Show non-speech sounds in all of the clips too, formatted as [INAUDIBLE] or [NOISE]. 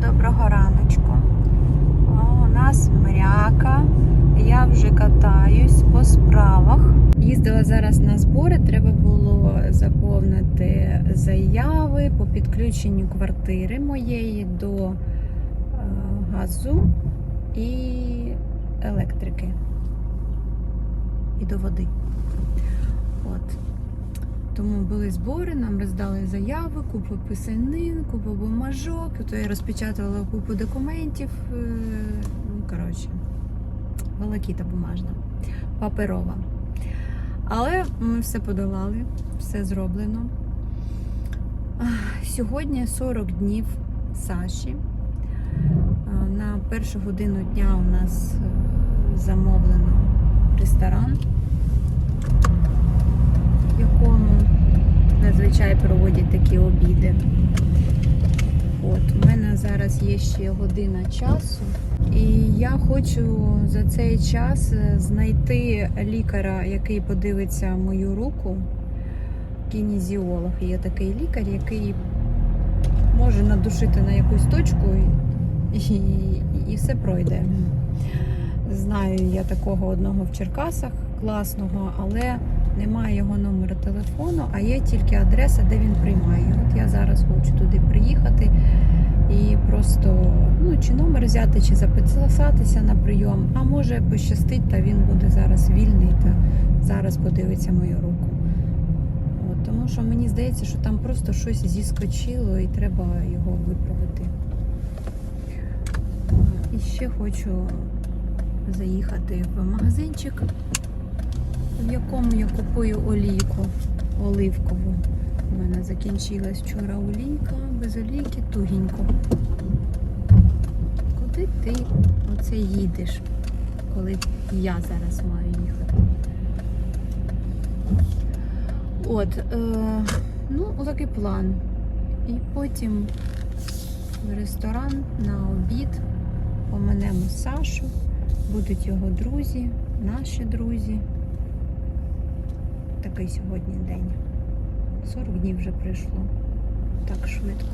доброго раночку. О, у нас мряка. Я вже катаюсь по справах. Їздила зараз на збори, треба було заповнити заяви по підключенню квартири моєї до е, газу і електрики. І до води. От. Тому були збори, нам роздали заяви, купу писанин, купу бумажок, то я розпечатувала купу документів. е, Ну, коротше, волокіта бумажна, паперова. Але ми все подолали, все зроблено. Сьогодні 40 днів Саші. На першу годину дня у нас е, замовлено ресторан, в якому зазвичай проводять такі обіди. От, у мене зараз є ще година часу, і я хочу за цей час е, знайти лікаря, який подивиться мою руку. Кінезіолог. Є такий лікар, який може надушити на якусь точку і, і, і все пройде. Знаю я такого одного в Черкасах класного, але немає його номера телефону, а є тільки адреса, де він приймає. От я зараз хочу туди приїхати і просто ну, чи номер взяти, чи записатися на прийом, а може пощастить, та він буде зараз вільний та зараз подивиться мою руку. От, тому що мені здається, що там просто щось зіскочило і треба його виправити. І ще хочу заїхати в магазинчик, в якому я купую олійку оливкову. У мене закінчилась вчора олійка, без олійки тугенько. Куди ти оце їдеш, коли я зараз маю їхати? От, е, ну, такий план. І потім в ресторан на обід поминемо Сашу, будуть його друзі, наші друзі. Такий сьогодні день. 40 днів вже пройшло. Так швидко.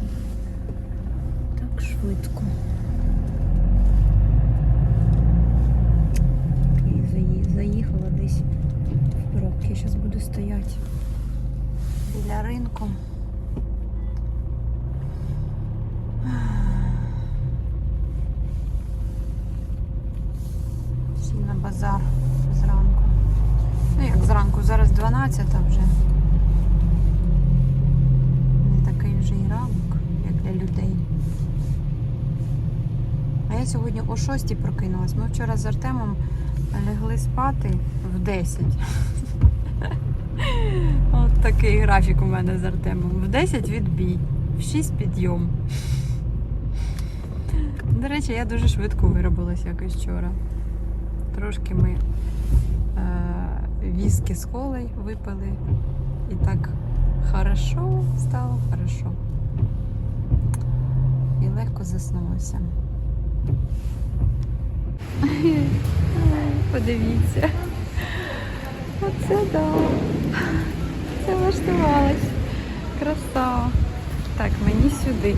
Так швидко. І заї- заїхала десь в пробки. Зараз буду стояти біля ринку. Всі на базар зранку. Ну як зранку, зараз 12 вже. Не такий вже і ранок, як для людей. А сьогодні о 6 прокинулась. Ми вчора з Артемом лягли спати в 10. [LAUGHS] От такий графік у мене з Артемом. В 10 відбій, в 6 підйом. До речі, я дуже швидко виробилася якось вчора. Трошки ми е, віскі з колою випили. І так хорошо стало, хорошо. І легко заснулося. Подивіться. Оце да. Це влаштувалась. Красава. Так, мені сюди.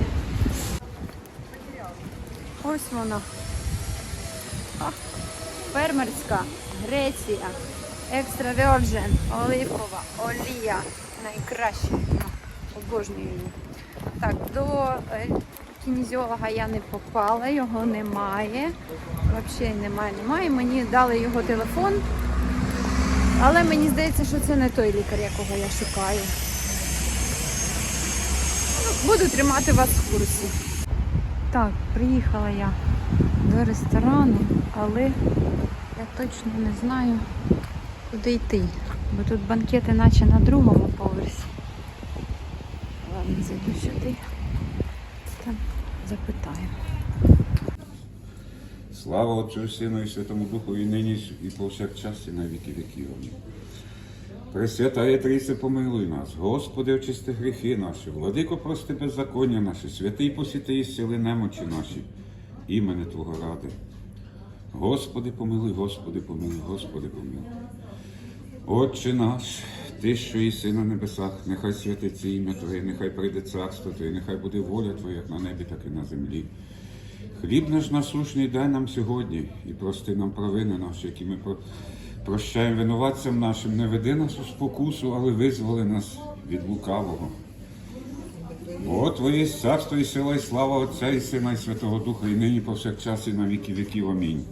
Ось воно. А, Фермерська Греція. Екстра Virgin, оливкова олія. Найкраще. Ну, Обожнюю її. Так, до е, я не попала, його немає. Взагалі немає, немає. Мені дали його телефон. Але мені здається, що це не той лікар, якого я шукаю. Буду тримати вас в курсі. Так, приїхала я до ресторану, але я точно не знаю, куди йти. Бо тут банкети наче на другому поверсі. Ладно, зайду сюди. Запитаю. Слава Отцю Сину і Святому Духу, і нині, і повсякчас, і на віки віків. Пресвятає Трійце, помилуй нас, Господи, очисти гріхи наші, владико, прости беззаконня наші, святий посіти і сили немочі наші, імени Твого ради. Господи, помилуй, Господи, помилуй, Господи, помилуй. Отче наш, ти, що єси на небесах, нехай святиться ім'я Твоє, нехай прийде царство Твоє, нехай буде воля Твоя, як на небі, так і на землі. Хліб наш насущний дай нам сьогодні і прости нам провини наші, які ми прощаємо винуватцям нашим. Не веди нас у спокусу, але визволи нас від лукавого. Бо Твоє царство і сила, і слава Отця і Сина, і Святого Духа, і нині повсякчас, і на віки віків. Амінь.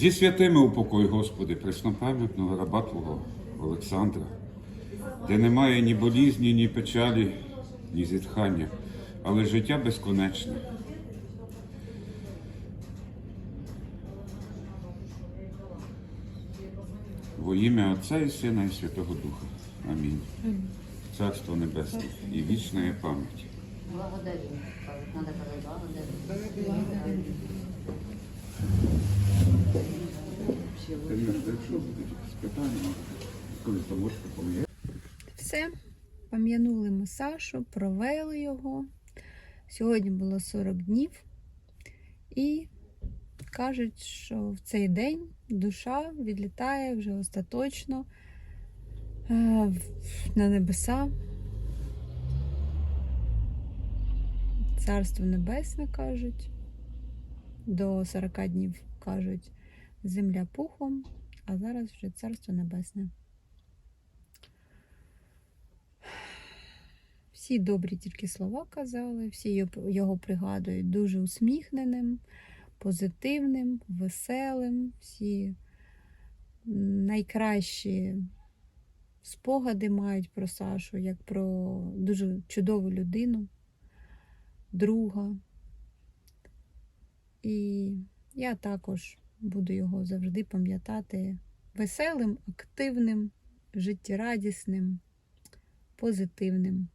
Зі святими упокой, Господи, преснопам'ятного раба Твого Олександра, де немає ні болізні, ні печалі, ні зітхання, але життя безконечне. Во ім'я Отця і Сина і Святого Духа. Амінь. Царство Небесне і вічна є пам'ять. Благодарю. Благодарю. Все. Пам'янули ми Сашу, провели його. Сьогодні було 40 днів. І кажуть, що в цей день душа відлітає вже остаточно е, на небеса. Царство Небесне кажуть. До 40 днів кажуть земля пухом, а зараз вже царство небесне. Всі добрі тільки слова казали, всі його- пригадують дуже усміхненим, позитивним, веселим. Всі найкращі спогади мають про Сашу, як про дуже чудову людину, друга. І я також буду його завжди пам'ятати веселим, активним, життєрадісним, позитивним.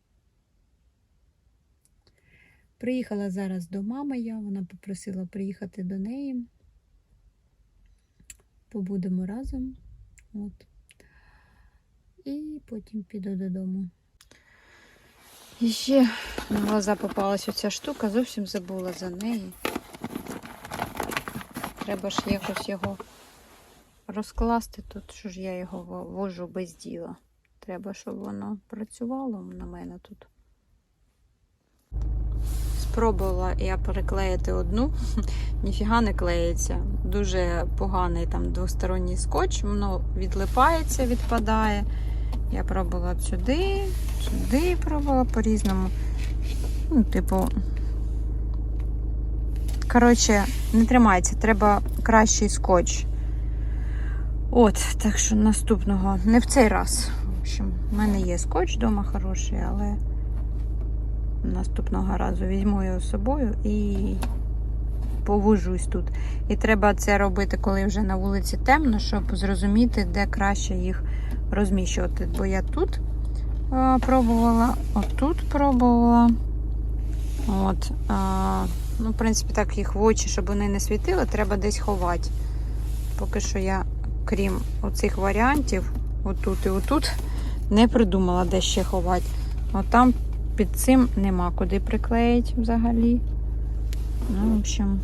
Приїхала зараз до мами я, вона попросила приїхати до неї. Побудемо разом. От. І потім піду додому. І ще на глаза попалась оця штука, зовсім забула за неї. Треба ж якось його розкласти тут, що ж я його во- вожу без діла. Треба, щоб воно працювало на мене тут. Спробувала я переклеїти одну, [LAUGHS] ніфіга не клеїться. Дуже поганий там двосторонній скотч, воно відлипається, відпадає. Я пробувала сюди, сюди пробувала по-різному. Ну, типу. Коротше, не тримається, треба кращий скотч. От, так що наступного, не в цей раз. В общем, в мене є скотч вдома хороший, але наступного разу візьму його з собою і повожусь тут. І треба це робити, коли вже на вулиці темно, щоб зрозуміти, де краще їх розміщувати. Бо я тут пробувала, отут пробувала. От, а, ну, в принципі, так їх в очі, щоб вони не світили, треба десь ховати. Поки що я, крім оцих варіантів, отут і отут, не придумала, де ще ховати. От там під цим нема куди приклеїти взагалі. Ну, в общем,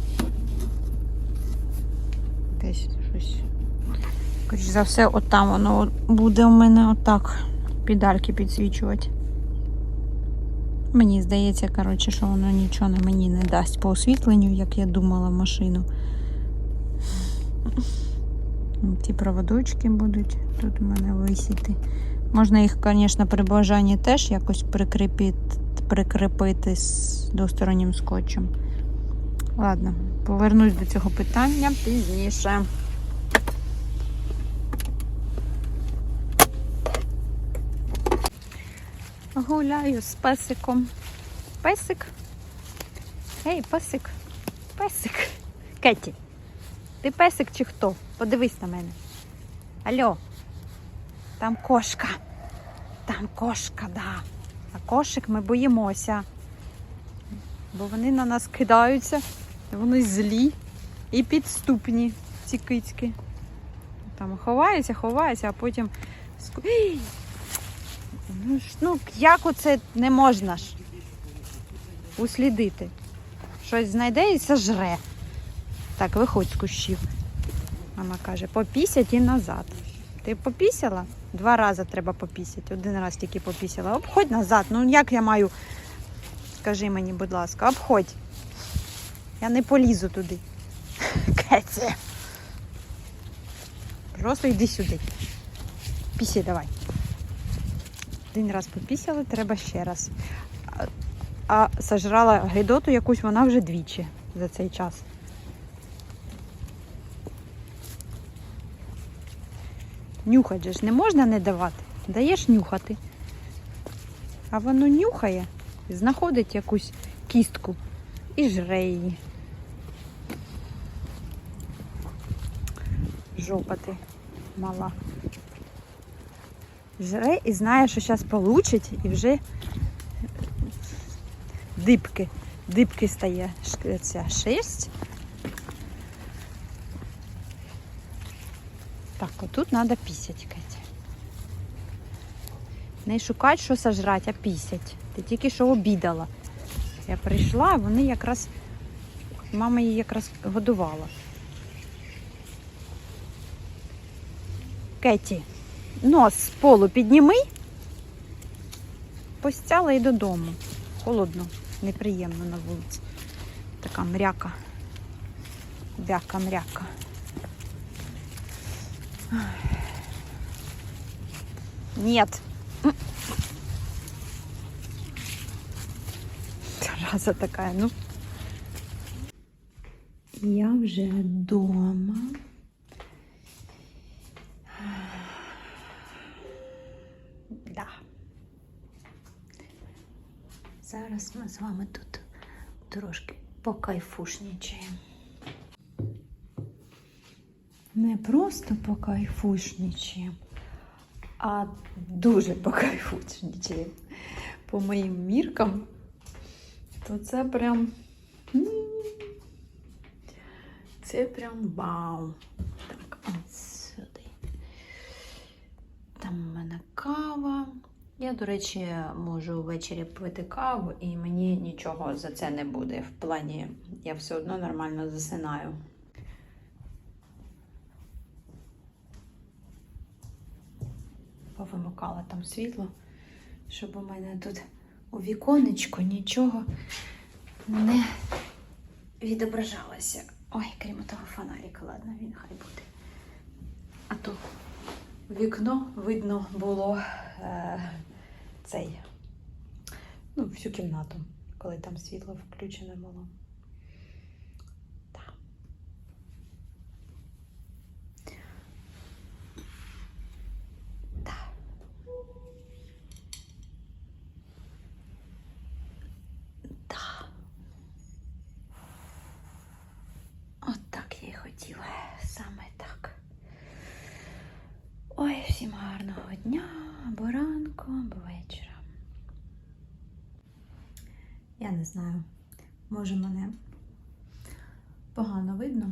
десь щось. Скоріш за все, от там воно буде у мене отак педальки підсвічувати. Мені здається, коротше, що воно нічого мені не дасть по освітленню, як я думала машину. Ті проводочки будуть тут у мене висіти. Можна їх, звісно, при бажанні теж якось прикріпити, прикріпити з двостороннім скотчем. Ладно, повернусь до цього питання пізніше. Гуляю з песиком. Песик. Ей, песик. Песик. Кеті. Ти песик чи хто? Подивись на мене. Алло. Там кошка. Там кошка, да. А кошик ми боїмося. Бо вони на нас кидаються, вони злі і підступні, ці кицьки. Там ховаються, ховаються, а потім. Ну, ж, ну як оце не можна ж услідити? Щось знайде і сожре. Так, виходь з кущів. Мама каже, попісять і назад. Ти попісяла? Два рази треба попісяти. Один раз тільки попісяла. Обходь назад. Ну як я маю? Скажи мені, будь ласка, обходь. Я не полізу туди. [LAUGHS] Кеце. Просто йди сюди. Пісі давай. Один раз попісяли, треба ще раз. А, а сожрала гидоту якусь вона вже двічі за цей час. Нюхати же ж не можна не давати. Даєш нюхати. А воно нюхає, знаходить якусь кістку і жре її. Жопа ти мала. Жре і знає, що зараз получить, і вже дибки, дибки стає ця шерсть. Так, отут треба пісять, Кетя. Не шукать, що сожрать, а пісять. Ти тільки що обідала. Я прийшла, вони якраз. Мама її якраз годувала. Кеті, нос з полу підніми. Постяла і додому. Холодно, неприємно на вулиці. Така мряка. Бяка мряка. Нет. Зараза такая, ну. Я вже вдома. Да. Зараз ми з вами тут трошки покайфушнічаємо. Не просто покайфушнічаємо, а дуже покайфушнічаємо. По моїм міркам, то це прям. Це прям вау. Так, от сюди. Там у мене кава. Я, до речі, можу ввечері пити каву, і мені нічого за це не буде. В плані я все одно нормально засинаю. Повимикала там світло, щоб у мене тут у віконечку нічого не відображалося. Ой, крім того фонарика, ладно, він хай буде. А то вікно видно було е, цей, ну, всю кімнату, коли там світло включене було. Так. Я й хотіла. Саме так. Ой, всім гарного дня, або ранку, або вечора. Я не знаю, може мене погано видно,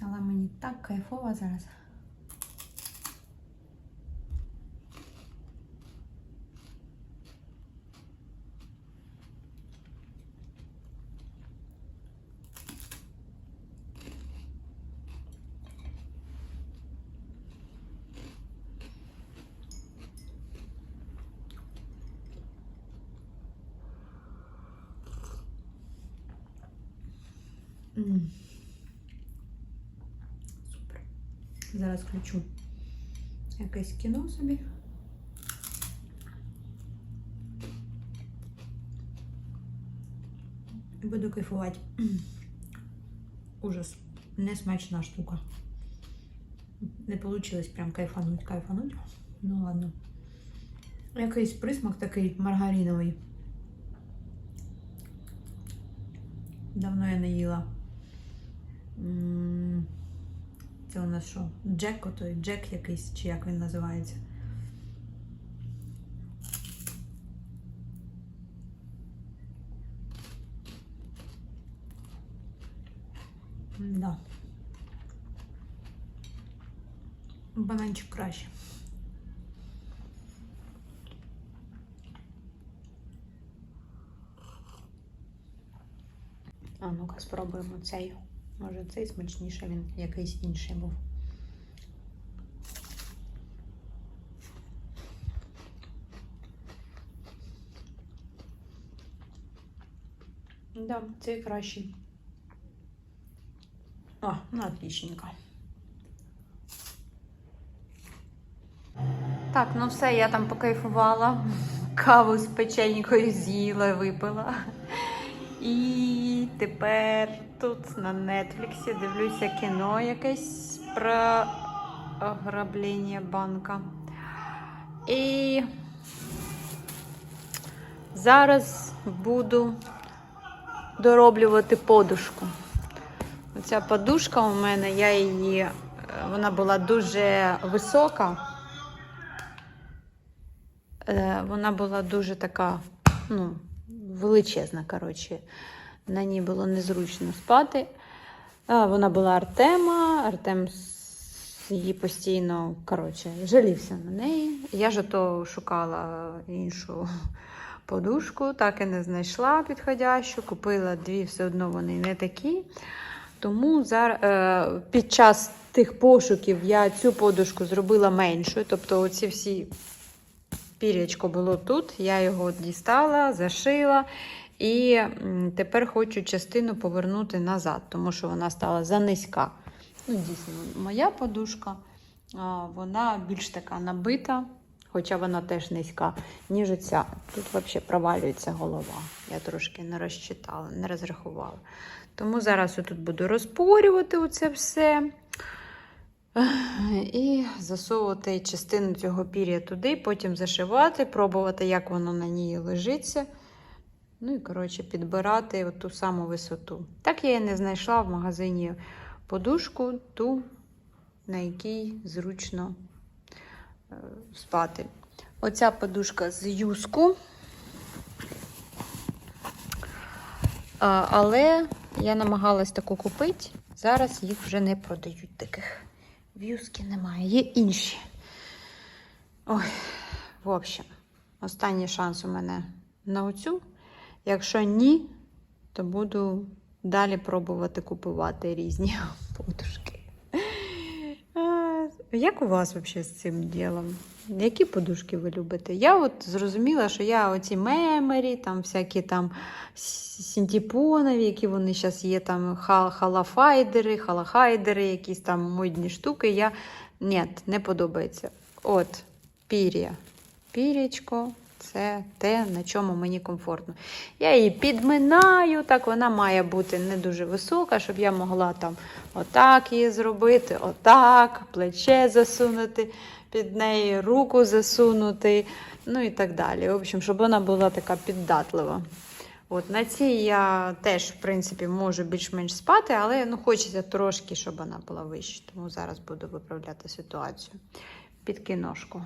але мені так кайфово зараз. Супер. Зараз включу якесь кіно собі. І буду кайфувати. [CLEARS THROAT] Ужас. Несмачна штука. Не вийшло прям кайфануть, кайфануть. Ну ладно. Якийсь присмак такий маргариновий. Давно я не їла. Нас що? Джек, отой Джек якийсь, чи як він називається. Да. Бананчик краще. А ну-ка спробуємо цей. Може цей смачніше, він якийсь інший був. Цей кращий. О, ну отличненько. Так, ну все, я там покайфувала. Каву з печенькою з'їла, випила. І тепер тут на Нетфліксі дивлюся кіно якесь про ограблення банка. І зараз буду дороблювати подушку. Оця подушка у мене, я її, е, вона була дуже висока. Е, Вона була дуже така, ну, величезна, коротше. На ній було незручно спати. Вона була Артема. Артем її постійно, коротше, жалівся на неї. Я ж то шукала іншу подушку, так і не знайшла підходящу. Купила дві, все одно вони не такі. Тому зараз, е, під час тих пошуків я цю подушку зробила меншою. Тобто, оці всі пірячко було тут. Я його дістала, зашила. І тепер хочу частину повернути назад, тому що вона стала занизька. Ну, дійсно, моя подушка, вона більш така набита, хоча вона теж низька, ніж оця. Тут взагалі провалюється голова. Я трошки не розчитала, не розрахувала. Тому зараз я тут буду розпорювати оце все. І засовувати частину цього пір'я туди, потім зашивати, пробувати, як воно на ній лежиться. Ну і, коротше, підбирати от ту саму висоту. Так я і не знайшла в магазині подушку, ту, на якій зручно спати. Оця подушка з юску. Але я намагалась таку купити. Зараз їх вже не продають таких. В'юзки немає, є інші. Ой, в общем, останній шанс у мене на оцю. Якщо ні, то буду далі пробувати купувати різні [LAUGHS] подушки. Як у вас взагалі з цим ділом? Які подушки ви любите? Я от зрозуміла, що я оці меморі, там всякі там сінтіпонові, які вони зараз є, там ха- халафайдери, халахайдери, якісь там модні штуки. Я ні, не подобається. От, пір'я. Пір'ячко це те, на чому мені комфортно. Я її підминаю, так вона має бути не дуже висока, щоб я могла там отак її зробити, отак, плече засунути під неї, руку засунути, ну і так далі. В общем, щоб вона була така піддатлива. От, на цій я теж, в принципі, можу більш-менш спати, але ну, хочеться трошки, щоб вона була вища. Тому зараз буду виправляти ситуацію під кіношку.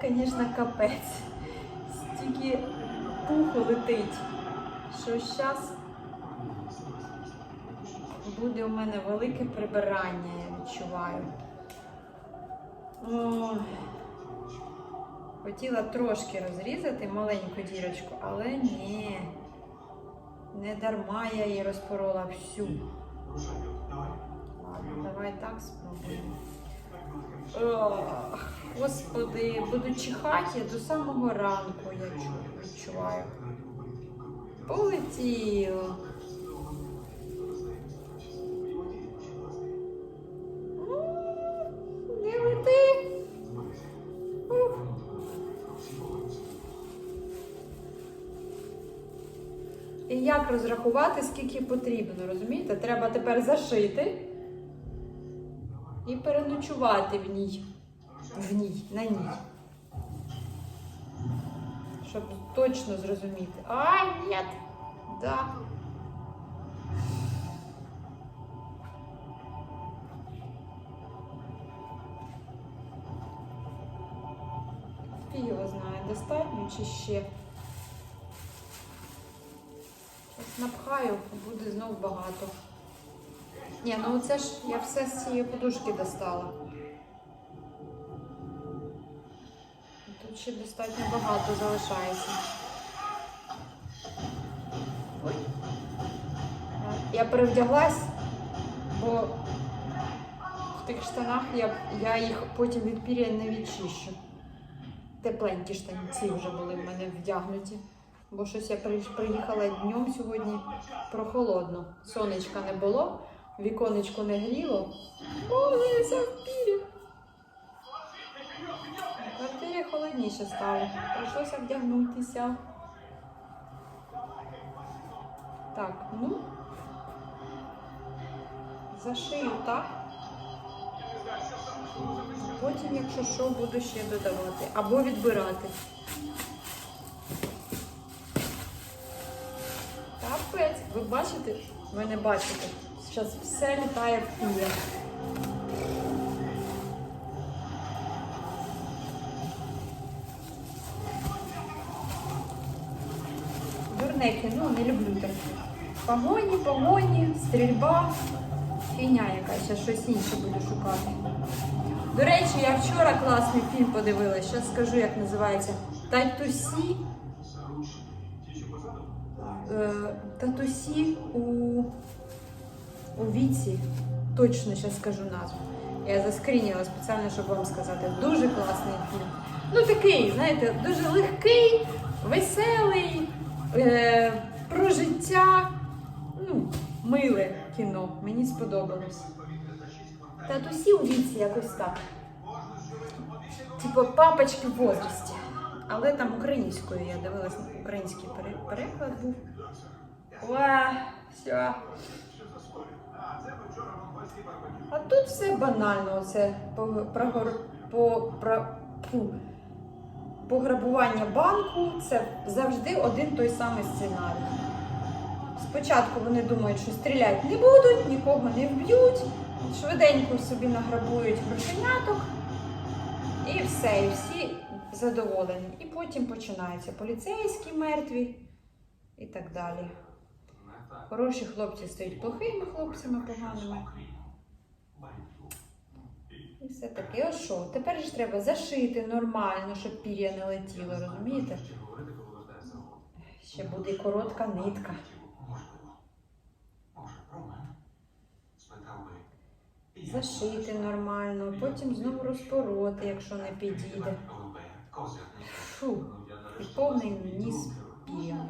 Це, звісно, капець. Стільки пуху летить, що зараз буде у мене велике прибирання, я відчуваю. Ой. Хотіла трошки розрізати маленьку дірочку, але ні. Не дарма я її розпорола всю. Ладно, давай так спробуємо. Ох, Господи, буду чихати до самого ранку, я відчуваю. Полетіло. Не лети. І як розрахувати, скільки потрібно, розумієте? Треба тепер зашити і переночувати в ній. В ній, на ній. Щоб точно зрозуміти. А, ні! Да. Фіг його знає, достатньо чи ще. Зараз напхаю, буде знов багато. Ні, ну це ж я все з цієї подушки достала. Тут ще достатньо багато залишається. Ой. Я перевдяглась, бо в тих штанах я, я їх потім від пір'я не відчищу. Тепленькі штанці вже були в мене вдягнуті. Бо щось я приїхала днем сьогодні прохолодно. Сонечка не було, віконечко не гріло. Боже, в пірі. В квартирі холодніше стало. Прийшлося вдягнутися. Так, ну. Зашию так. Потім, якщо що, буду ще додавати. Або відбирати. Капець, ви бачите? Ви не бачите. Зараз все літає в пілля. Дурне кіно, не люблю таке. Погоні, погоні, стрільба. Фігня якась, я щось інше буду шукати. До речі, я вчора класний фільм подивилась. Зараз скажу, як називається. Татусі. Е, Татусі у, у віці. Точно зараз скажу назву. Я заскрініла спеціально, щоб вам сказати. Дуже класний фільм. Ну такий, знаєте, дуже легкий, веселий, е, про життя. Ну, миле кіно. Мені сподобалось. Татусі у віці якось так. Типу папочки в возрасті. Але там українською я дивилась, український переклад був. Уа, все. А тут все банально. Оце по, пограбування банку це завжди один той самий сценарій. Спочатку вони думають, що стріляти не будуть, нікого не вб'ють, швиденько собі награбують грошеняток і все, і всі задоволені. І потім починаються поліцейські мертві і так далі. Хороші хлопці стають плохими хлопцями поганими. І все таке. Ось що? Тепер ж треба зашити нормально, щоб пір'я не летіло, розумієте? Ще буде коротка нитка. Зашити нормально, потім знову розпороти, якщо не підійде. Фу, і повний ніс пір'я.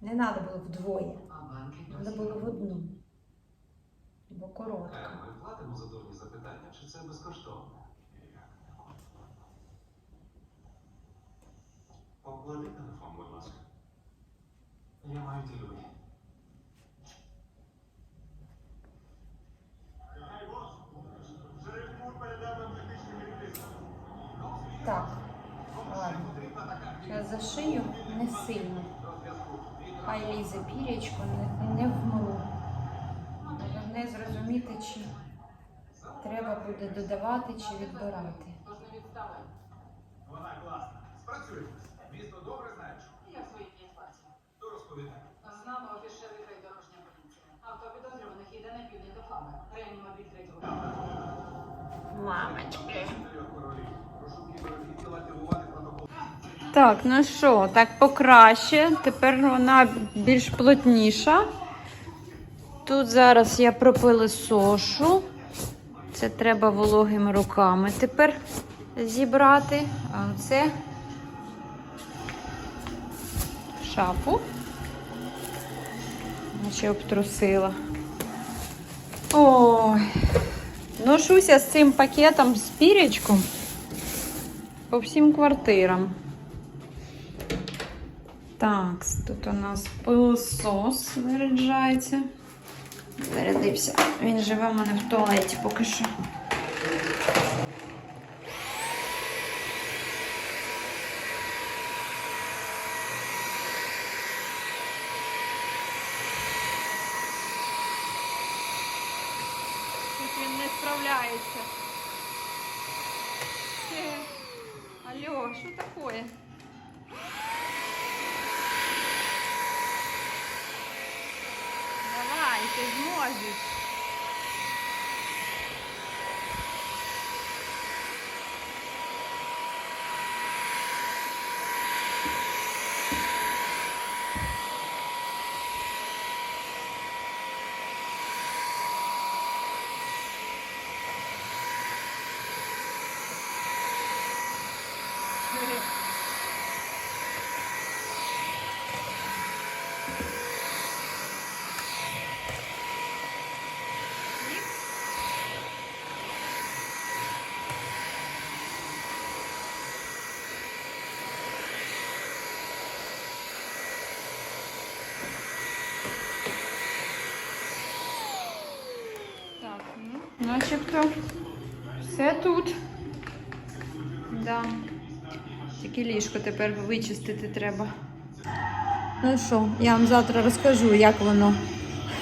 Не треба було вдвоє, треба було в одну. Бо коротка. Ми платимо за дурні запитання, чи це безкоштовно? Поклади телефон, будь ласка. Я маю телефон. Так, ладно. Зараз зашию не сильно. Хай лізе пірячко, не, не вмру. Головне зрозуміти, чи треба буде додавати чи відбирати. Вона класна. Спрацюємось. Місто добре знаєш? Я в своїй класі. То розповідай. З нами офіс шерифа і дорожня поліція. Авто підозрюваних йде на південь до Фами. Реанімобіль третього. Мамочки. Прошу активувати протокол. Так, ну що, так покраще. Тепер вона більш плотніша. Тут зараз я пропилисошу. Це треба вологими руками тепер зібрати. А це шапу. Наче обтрусила. Ой. Ношуся з цим пакетом з пірячком по всім квартирам. Так, тут у нас пилосос заряджається. Зарядився. Він живе в мене в туалеті поки що. Начебто все тут. Да. Тільки ліжко тепер вичистити треба. Ну що, я вам завтра розкажу, як воно.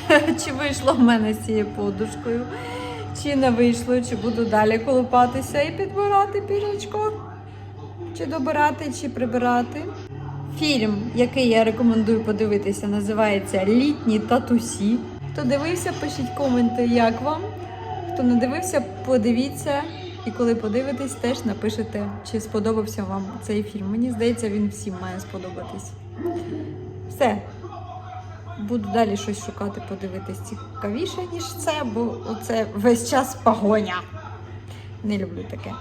[LAUGHS] Чи вийшло в мене з цією подушкою, чи не вийшло, чи буду далі колупатися і підбирати пірячко, чи добирати, чи прибирати. Фільм, який я рекомендую подивитися, називається Літні татусі. Хто дивився, пишіть коменти, як вам. Хто не дивився, подивіться. І коли подивитесь, теж напишете, чи сподобався вам цей фільм. Мені здається, він всім має сподобатись. Все. Буду далі щось шукати, подивитись цікавіше, ніж це, бо це весь час погоня. Не люблю таке.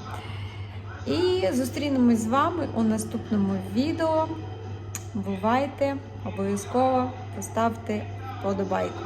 І зустрінемось з вами у наступному відео. Бувайте, обов'язково поставте вподобайку.